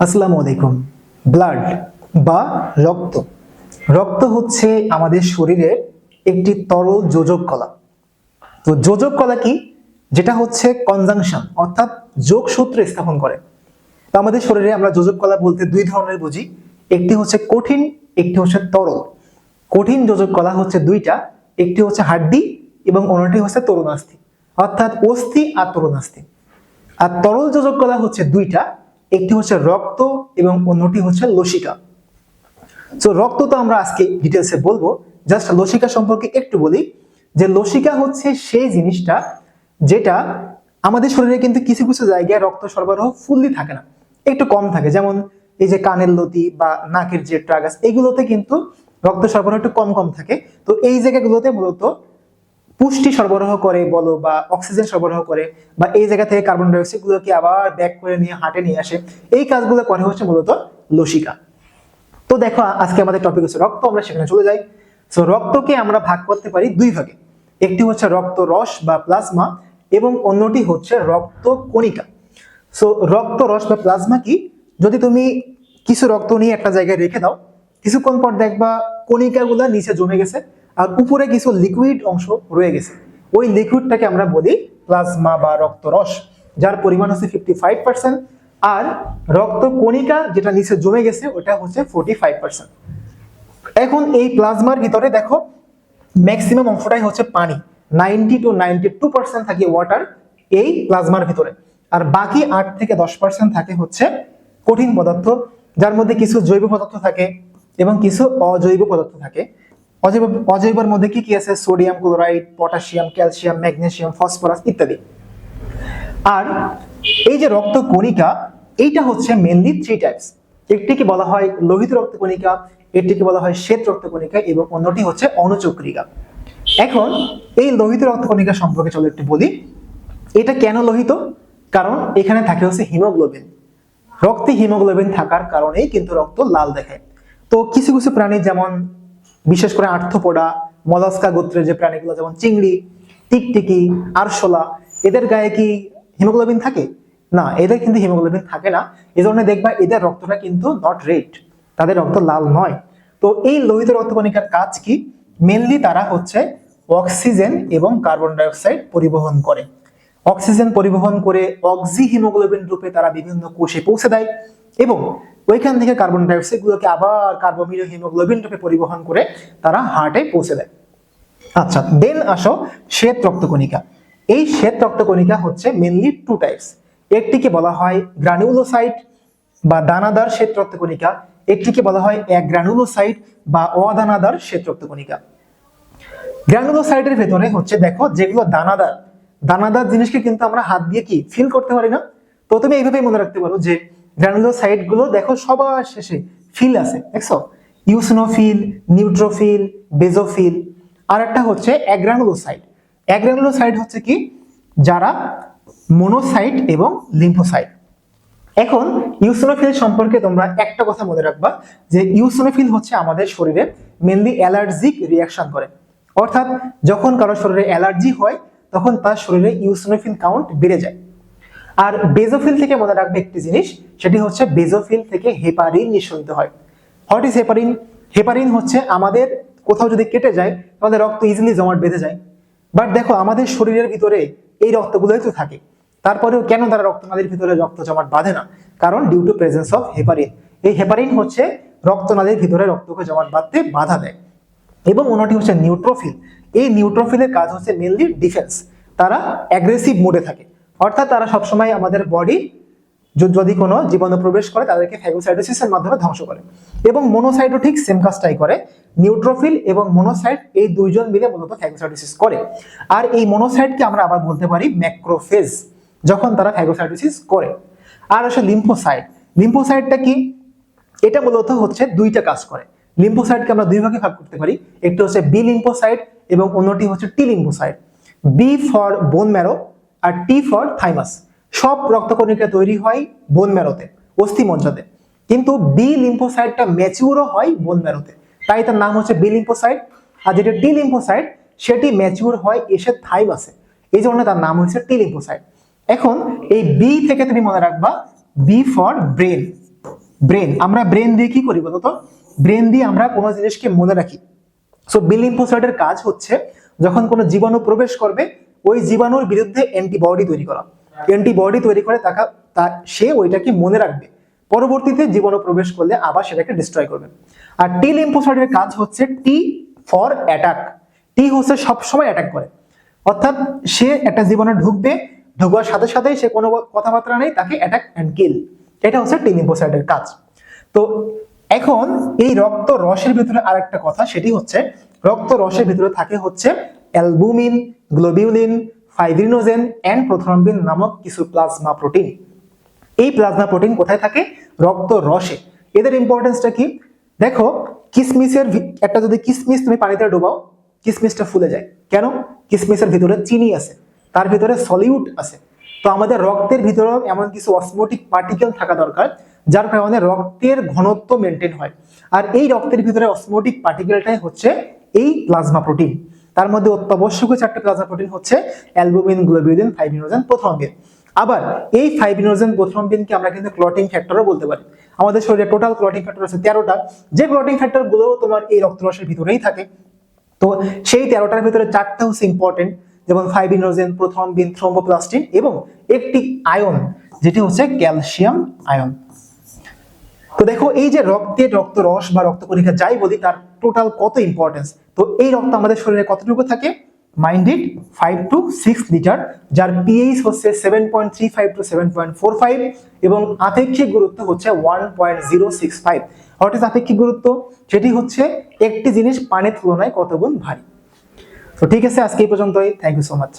আসসালামু আলাইকুম। ব্লাড বা রক্ত। রক্ত হচ্ছে আমাদের শরীরের একটি তরল যোজক কলা। তো যোজক কলা কি? যেটা হচ্ছে কনজাংশন অর্থাৎ যোগসূত্র স্থাপন করে। তো আমাদের শরীরে আমরা যোজক কলা বলতে দুই ধরনের বুঝি। একটি হচ্ছে কঠিন, একটি হচ্ছে তরল। কঠিন যোজক কলা হচ্ছে দুইটা, একটি হচ্ছে হাড্ডি এবং অন্যটি হচ্ছে তরুণাস্থি, অর্থাৎ অস্থি আর তরুণাস্থি। আর তরল যোজক কলা হচ্ছে দুইটা একটি হচ্ছে রক্ত এবং অন্যটি হচ্ছে লসিকা। তো রক্ত তো আমরা আজকে ডিটেলসে বলব। জাস্ট লসিকা সম্পর্কে একটু বলি যে লসিকা হচ্ছে সেই জিনিসটা যেটা আমাদের শরীরে কিন্তু কিছু কিছু জায়গায় রক্ত সরবরাহ ফুললি থাকে না। একটু কম থাকে, যেমন এই যে কানের লতি বা নাকের যে ট্রাগাস এগুলোতে কিন্তু রক্ত সরবরাহ একটু কম কম থাকে। তো এই জায়গাগুলোতে মূলত পুষ্টি সরবরাহ করে বলো বা অক্সিজেন সরবরাহ করে বা এই জায়গা থেকে কার্বন ডাইঅক্সাইড গুলোকে আবার ব্যাক করে নিয়ে হাটে নিয়ে আসে, এই কাজগুলো করে হচ্ছে মূলত লসিকা। তো দেখো, আজকে আমাদের টপিক হচ্ছে রক্ত, আমরা সেখানে চলে যাই। সো রক্তকে আমরা ভাগ করতে পারি দুই ভাগে। একটি হচ্ছে রক্ত রস বা প্লাজমা এবং অন্যটি হচ্ছে রক্ত কণিকা। সো রক্ত রস বা প্লাজমা কি? যদি তুমি কিছু রক্ত নিয়ে একটা জায়গায় রেখে দাও, কিছুক্ষণ পর দেখবা কণিকাগুলো নিচে জমে গেছে। আর উপরে কিছু লিকুইড অংশ রয়ে গেছে। ওই লিকুইডটাকে আমরা বলি প্লাজমা বা রক্ত রস যার পরিমাণ হচ্ছে ফিফটি ফাইভ পার্সেন্ট আর রক্ত কণিকা যেটা নিচে জমে গেছে, ওটা হচ্ছে ফোর্টি ফাইভ পার্সেন্ট এখন এই প্লাজমার ভিতরে দেখো ম্যাক্সিমাম অংশটাই হচ্ছে পানি। Ninety two ninety two percent থাকে ওয়াটার এই প্লাজমার ভিতরে। আর বাকি আট থেকে দশ পার্সেন্ট থাকে হচ্ছে কঠিন পদার্থ, যার মধ্যে কিছু জৈব পদার্থ থাকে এবং কিছু অজৈব পদার্থ থাকে। অজৈব, অজৈবের মধ্যে কি কি আছে? Sodium, chloride, potassium, calcium, magnesium, phosphorus ইত্যাদি। আর এই যে রক্ত কণিকা, এইটা হচ্ছে মেনলি থ্রি টাইপস একটিকে বলা হয় লোহিত রক্ত কণিকা, একটিকে বলা হয় শ্বেত রক্ত কণিকা, এবং অন্যটি হচ্ছে অনুচক্রিকা এখন এই লোহিত রক্ত কণিকা সম্পর্কে চলো একটু বলি। এটা কেন লোহিত? কারণ এখানে থাকে হচ্ছে হিমোগ্লোবিন। রক্তে হিমোগ্লোবিন থাকার কারণেই কিন্তু রক্ত লাল দেখায়। তো কিছু কিছু প্রাণী যেমন বিশেষ করে আর্থপোডা, মলাস্কা গোত্রের যে প্রাণীগুলো, যেমন চিংড়ি, টিকটিকি, আরশোলা, এদের গায়ে কি হিমোগ্লোবিন থাকে? না, এদের কিন্তু হিমোগ্লোবিন থাকে না। এই জন্য দেখবা এদের রক্তটা কিন্তু নট রেড তাদের রক্ত লাল নয়। তো এই লোহিত রক্তকণিকার কাজ কি? মেনলি তারা হচ্ছে অক্সিজেন এবং কার্বন ডাইঅক্সাইড পরিবহন করে। অক্সিজেন পরিবহন করে অক্সি হিমোগ্লোবিন রূপে তারা বিভিন্ন কোষে পৌঁছে দেয় এবং ওইখান থেকে কার্বন ডাইঅক্সাইড গুলোকে আবার কার্বোমিল হিমোগ্লোবিন রূপে পরিবহন করে তারা হার্টে পৌঁছে দেয়। আচ্ছা দেন আসো শ্বেত রক্তকণিকা। এই শ্বেত রক্তকণিকা হচ্ছে মেনলি টু টাইপস একটিকে বলা হয় গ্রানুলোসাইট বা দানাদার শ্বেত রক্তকণিকা। একটিকে বলা হয় এক গ্রানুলোসাইট বা অদানাদার শ্বেত রক্তকণিকা। গ্রানুলোসাইটের ভেতরে হচ্ছে দেখো যেগুলো দানাদার দানাদার জিনিসকে কিন্তু আমরা হাত দিয়ে কি ফিল করতে পারি না? তো তুমি এইভাবেই মনে রাখতে পারো যে গ্রানুলোসাইটগুলো দেখো সবার শেষে ফিল আছে, দেখছ? ইউসনোফিল নিউট্রোফিল বেজোফিল আর একটা হচ্ছে অ্যাগ্রানুলোসাইট অ্যাগ্রানুলোসাইট হচ্ছে কি? যারা মোনোসাইট এবং লিম্ফোসাইট এখন ইউসোনোফিল সম্পর্কে তোমরা একটা কথা মনে রাখবা যে ইউসোনোফিল হচ্ছে আমাদের শরীরে মেনলি অ্যালার্জিক রিয়াকশন করে। অর্থাৎ যখন কারও শরীরে অ্যালার্জি হয় তখন তার শরীরে ইউসোনোফিল কাউন্ট বেড়ে যায়। আর বেজোফিল থেকে মনে রাখবে একটি জিনিস, সেটি হচ্ছে বেজোফিল থেকে হেপারিন নিঃসরিত হয়। হোয়াট ইজ হেপারিন হেপারিন হচ্ছে আমাদের কোথাও যদি কেটে যায় তাহলে রক্ত ইজিলি জমাট বেঁধে যায়। বাট দেখো, আমাদের শরীরের ভিতরে এই রক্তগুলোই তো থাকে। তারপরেও কেন তারা রক্তনালীর ভিতরে রক্ত জমাট বাঁধে না? কারণ due to presence of heparin এই হেপারিন হচ্ছে রক্তনালীর ভিতরে রক্তকে জমাট বাঁধতে বাধা দেয়। এবং অন্যটি হচ্ছে নিউট্রোফিল এই নিউট্রোফিলের কাজ হচ্ছে মেনলি ডিফেন্স তারা অ্যাগ্রেসিভ মোডে থাকে। অর্থাৎ তারা সবসময় আমাদের বডি যদি কোনো জীবাণু প্রবেশ করে, তাদেরকে ফ্যাগোসাইটোসিসের মাধ্যমে ধ্বংস করে। এবং মনোসাইটও ঠিক সেম কাজটাই করে। নিউট্রোফিল এবং মনোসাইট এই দুইজন মিলে মূলত ফ্যাগোসাইটোসিস করে। আর এই মনোসাইটকে আমরা আবার বলতে পারি ম্যাক্রোফেজ যখন তারা ফ্যাগোসাইটোসিস করে। আর আসলে লিম্ফোসাইট লিম্ফোসাইটটা কি? এটা মূলত হচ্ছে দুইটা কাজ করে। লিম্ফোসাইটকে আমরা দুই ভাগে ভাগ করতে পারি। একটি হচ্ছে বি লিম্পোসাইট এবং অন্যটি হচ্ছে T lymphocyte B for bone marrow R T for thymus সব রক্তকণিকা তৈরি হয় বোন ম্যারোতে অস্থি মজ্জাতে কিন্তু বি লিম্পোসাইটটা ম্যাচিউরও হয় বোন ম্যারোতে তাই তার নাম হচ্ছে বি লিম্ফোসাইট আর যেটা টি লিম্পোসাইট সেটি ম্যাচিউর হয় এসে থাইমাসে এই জন্য তার নাম হচ্ছে টি লিম্ফোসাইট এখন এই বি থেকে তুমি মনে রাখবা বি ফর ব্রেন ব্রেন আমরা ব্রেন দিয়ে কি করি বলতো? ব্রেন দিয়ে আমরা কোনো জিনিসকে মনে রাখি। সো বি লিম্ফোসাইটের কাজ হচ্ছে, যখন কোনো জীবাণু প্রবেশ করবে, ওই জীবাণুর বিরুদ্ধে অ্যান্টিবডি তৈরি করা। অ্যান্টিবডি তৈরি করে তাকা, তা, সে ওইটাকে মনে রাখবে। পরবর্তীতে জীবাণু প্রবেশ করলে আবার সেটাকে ডিস্ট্রয় করবে। আর টি লিম্ফোসাইটের কাজ হচ্ছে টি ফর অ্যাটাক টি হচ্ছে সবসময় অ্যাটাক করে। অর্থাৎ সে একটা জীবনে ঢুকবে ঢুকবার সাথে সাথেই সে কোনো কথাবার্তা নেই, তাকে অ্যাটাক অ্যান্ড কিল এটা হচ্ছে টি লিম্ফোসাইটের কাজ। তো এখন এই রক্ত রসের ভিতরে আরেকটা কথা, সেটি হচ্ছে রক্ত রসের ভিতরে থাকে হচ্ছে albumin, globulin, fibrinogen and prothrombin নামক কিছু প্লাজমা প্রোটিন। এই প্লাজমা প্রোটিন কোথায় থাকে? রক্ত রসে। এদের ইম্পর্টেন্সটা কি? দেখো, কিসমিসের একটা যদি কিসমিস তুমি পানিতে ডোবাও, কিসমিসটা ফুলে যায়। কেন? কিসমিসের ভিতরে চিনি আছে, তার ভিতরে সলিউট আছে। তো আমাদের রক্তের ভিতরেও এমন কিছু অসমোটিক পার্টিকেল থাকা দরকার, যার কারণে রক্তের ঘনত্ব মেনটেন হয়। আর এই রক্তের ভিতরে অসমোটিক পার্টিকেলটাই হচ্ছে এই প্লাজমা প্রোটিন তার মধ্যে অত্যাবশ্যকীয় চারটে প্লাজমা প্রোটিন হচ্ছে অ্যালবুমিন, গ্লোবিউলিন, ফাইব্রিনোজেন, প্রোথ্রম্বিন। আবার এই ফাইব্রিনোজেন, প্রোথ্রম্বিনকে আমরা কিন্তু ক্লটিং ফ্যাক্টরও বলতে পারি। আমাদের শরীরে টোটাল ক্লটিং ফ্যাক্টর আছে তেরোটা। যে ক্লটিং ফ্যাক্টরগুলো তোমার এই রক্তরসের ভিতরেই থাকে। তো সেই তেরোটার ভিতরে চারটা হচ্ছে ইম্পর্টেন্ট যেমন ফাইবিনোজেন প্রথম বিন থ্রোম্বোপ্লাস্টিন এবং একটি আয়ন, যেটি হচ্ছে ক্যালসিয়াম আয়ন। তো দেখো, এই যে রক্তের রক্ত রস বা রক্ত কণিকা যাই বলি, তার টোটাল কত ইম্পর্টেন্স তো এই রক্ত আমাদের শরীরে কতটুকু থাকে? মাইন্ডেড ফাইভ টু সিক্স লিটার যার পিএইচ হচ্ছে seven point three five to seven point four five এবং আপেক্ষিক গুরুত্ব হচ্ছে one point zero six five is আপেক্ষিক গুরুত্ব, সেটি হচ্ছে একটি জিনিস পানির তুলনায় কত গুণ ভারী। তো ঠিক আছে আজকে এই পর্যন্তই। Thank you so much